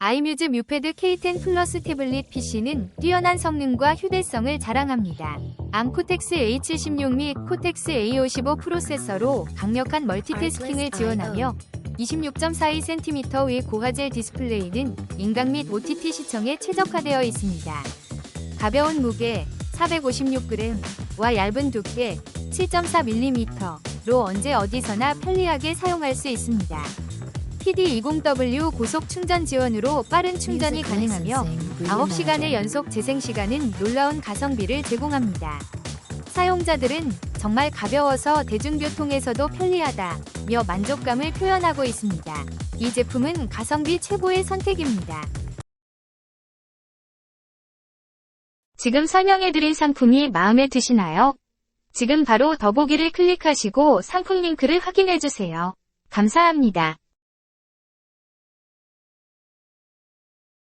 아이뮤즈 뮤패드 K10 플러스 태블릿 PC는 뛰어난 성능과 휴대성을 자랑합니다. 암 코텍스 A76 및 코텍스 A55 프로세서로 강력한 멀티태스킹을 지원하며 26.42cm의 고화질 디스플레이는 인강 및 OTT 시청에 최적화되어 있습니다. 가벼운 무게 456g와 얇은 두께 7.4mm로 언제 어디서나 편리하게 사용할 수 있습니다. PD20W 고속 충전 지원으로 빠른 충전이 가능하며 9시간의 연속 재생 시간은 놀라운 가성비를 제공합니다. 사용자들은 정말 가벼워서 대중교통에서도 편리하다며 만족감을 표현하고 있습니다. 이 제품은 가성비 최고의 선택입니다. 지금 설명해드린 상품이 마음에 드시나요? 지금 바로 더보기를 클릭하시고 상품 링크를 확인해주세요. 감사합니다.